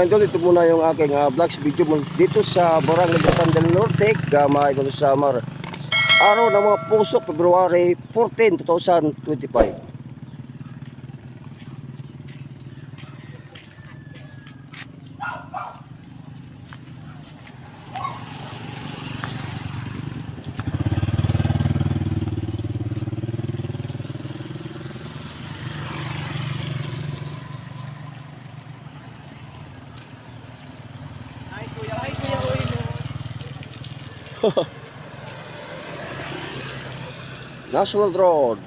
mga idol, ito muna yung aking uh, vlogs video dito sa Barangay Batan del Norte, Gamay, Gulo Samar. Araw ng mga pusok, February 14, 2025. Ay, kuya. Ay, kuya, uy, no. National Road.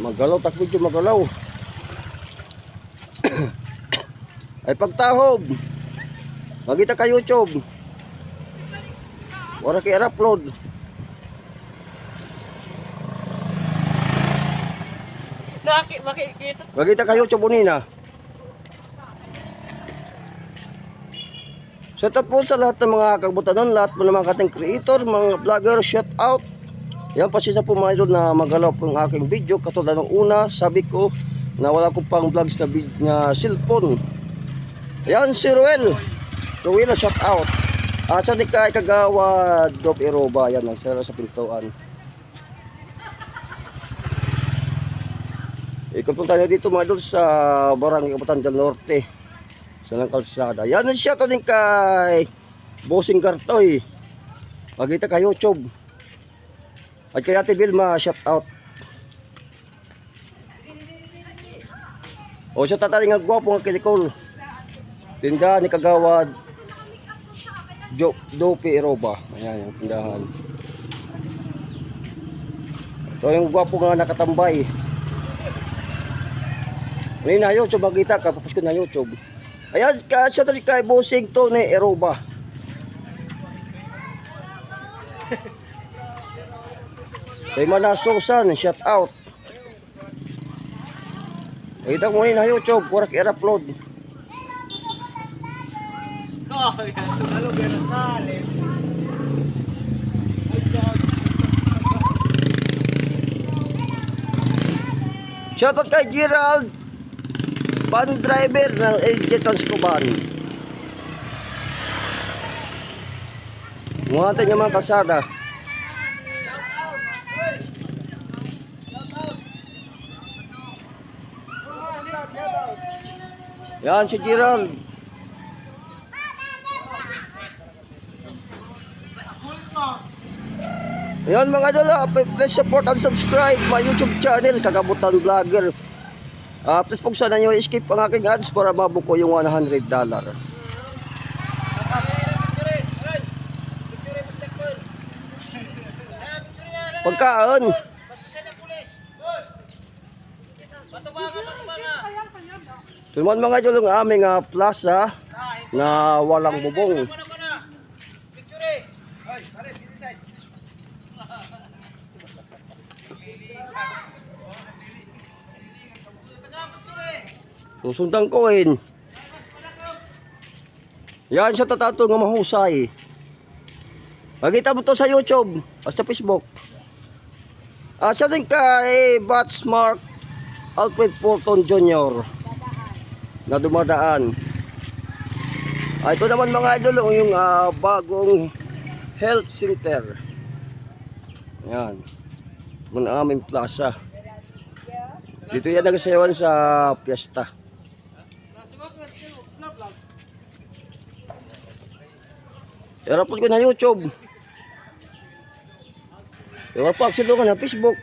Magalaw, takbo dyan, magalaw. Ay pagtahob. Magita ka YouTube. Wala kay upload. Makikita. Magita ka YouTube unina. Shout out po sa lahat ng mga kabutanon, lahat po ng mga kating creator, mga vlogger, shout out. Yan pa siya po mga idol na magalaw po ang aking video. Katulad ng una, sabi ko na wala ko pang vlogs na, na cellphone. Yan si Ruel. Ruel shout out. At sa kay Kagawa Dop Eroba, yan ang sira sa pintuan. Ikot po tayo dito mga idol sa Barangay Kaputan del Norte. Sa ng kalsada. Yan ang shout out din kay Bossing Gartoy. Pagkita ka YouTube. At kay Ate Vilma, shout out. O siya tataling nga gwapo nga kilikol. Tindahan ni Kagawad Jo Dope Eroba. Ayan yung tindahan. Ito yung gwapo nga nakatambay. Ano na YouTube magkita ka, papus ko na YouTube. Ayan, ka, siya tali kay Bossing to ni Eroba. Kay Manasusan, shout out. Kita mo na YouTube, kurak i-upload. Oh, yan. Lalo, ganun kalim. Shout out kay Gerald, van driver ng Agent Transcoban. Natin yung mga kasada. Yan si Gerald. Yan mga idol, ah, please support and subscribe my YouTube channel, Kagabutan Vlogger. Ah, please po sana nyo skip ang aking ads para mabuko yung 100 dollar. Pagkaan. Tulman mga idol ang aming ah, plaza na walang bubong. Susundan ko in. Yan siya tatato nga mahusay. Makita mo to sa YouTube at sa Facebook. At sa din kay Bats Mark Alfred Porton Jr. na dumadaan. Ah, ito naman mga idol oh, yung ah, bagong health center. Yan. Ang aming plaza. Dito yan nagsayawan sa piyesta. Erapon ko na YouTube. Aksilo ka na Facebook.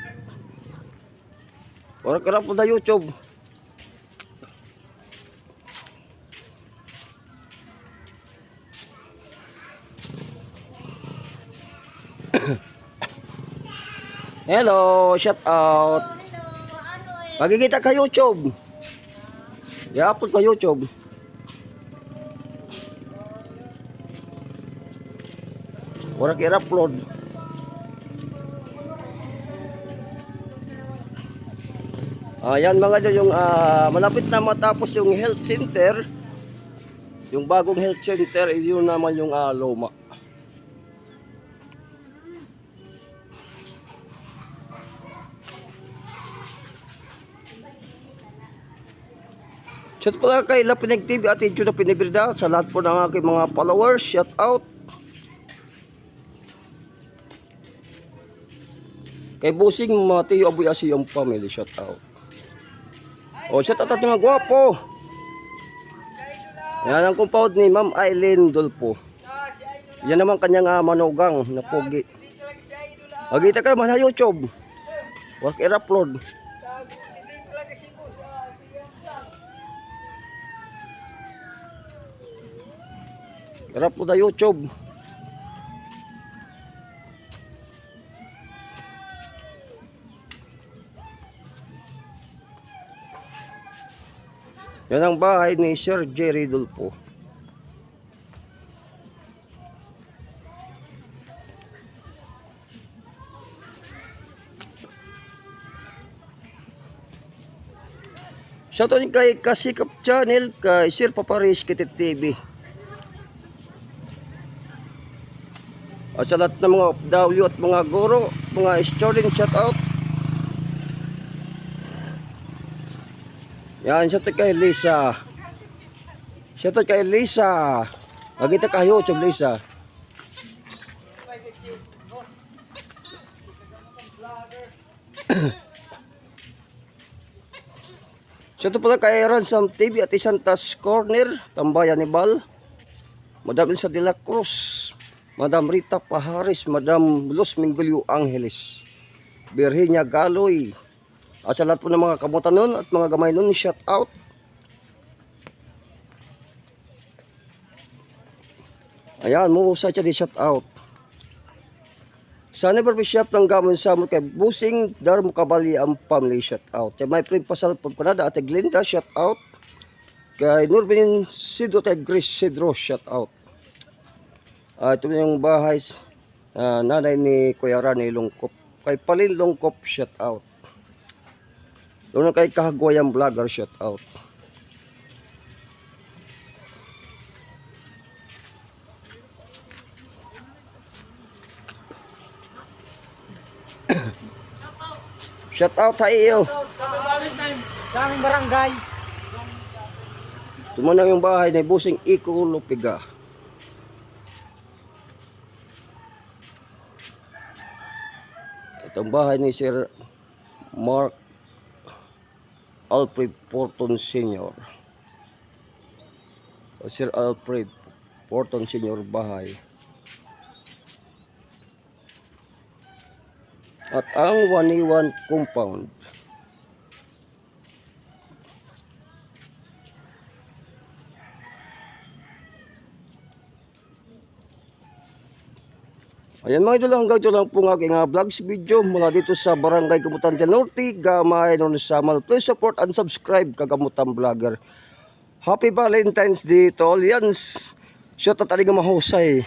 Ka po na YouTube. Hello, shout out. Magkikita ka YouTube. I-upload ko YouTube. Wala ka i-upload. Ayan mga idol, yung ah, malapit na matapos yung health center. Yung bagong health center, eh, yun naman yung ah, luma. Shout pala kay Lapinig TV at Idyo na Pinibrida sa lahat po ng aking mga followers. Shout out. Kay Busing Mateo Abuy Asi yung family. Shout out. O, shout out at mga gwapo. Yan ang compound ni Ma'am Aileen Dolpo. Yan naman kanyang ah, manugang na pogi. Magkita ka naman sa YouTube. Huwag i-upload. I-upload sa YouTube. Yan ang bahay ni Sir Jerry Dulpo. Shoutout kay Kasikap Channel, kay Sir Paparis Kitit TV. At sa lahat ng mga OFW at mga guro, mga student, shoutout. Yan, shoutout kay Lisa. Shoutout kay Lisa. Nagita kayo, chog Lisa. Shoutout pala kay Ransom TV at Isantas Corner, Tambayan ni Bal. Madam Elsa de la Cruz, Madam Rita Paharis, Madam Los Mingulio Angeles, Virginia Galoy, at sa lahat po ng mga kamutan nun at mga gamay nun, shout out. Ayan, mo sa siya di shout out. Sa Never Be Shop ng Gamon sa kay Busing Darmo Kabali ang family shout out. Kay my friend Pasal Pagpanada at Glinda shout out. Kay Nurbin Sidro at Grace Sidro shout out. Ah, ito yung bahay ah, nanay ni Kuya Rani Lungkop. Kay Palin Lungkop shout out. Doon kay Kahagwayang Vlogger shout out. Shout out sa iyo. Sa aming barangay. Tumanang yung bahay ni Busing Iko Lupiga. Itong bahay ni Sir Mark Alfred Porton Sr. Sir Alfred Porton Sr. bahay. At ang 1 compound. Ayan mga idol, hanggang ito lang po ng aking uh, vlogs video mula dito sa Barangay Kamutan del Norte, Gamay, Nonon Samal. Please support and subscribe Kagamutan Vlogger. Happy Valentine's Day to all yan. Shot at aling mahusay.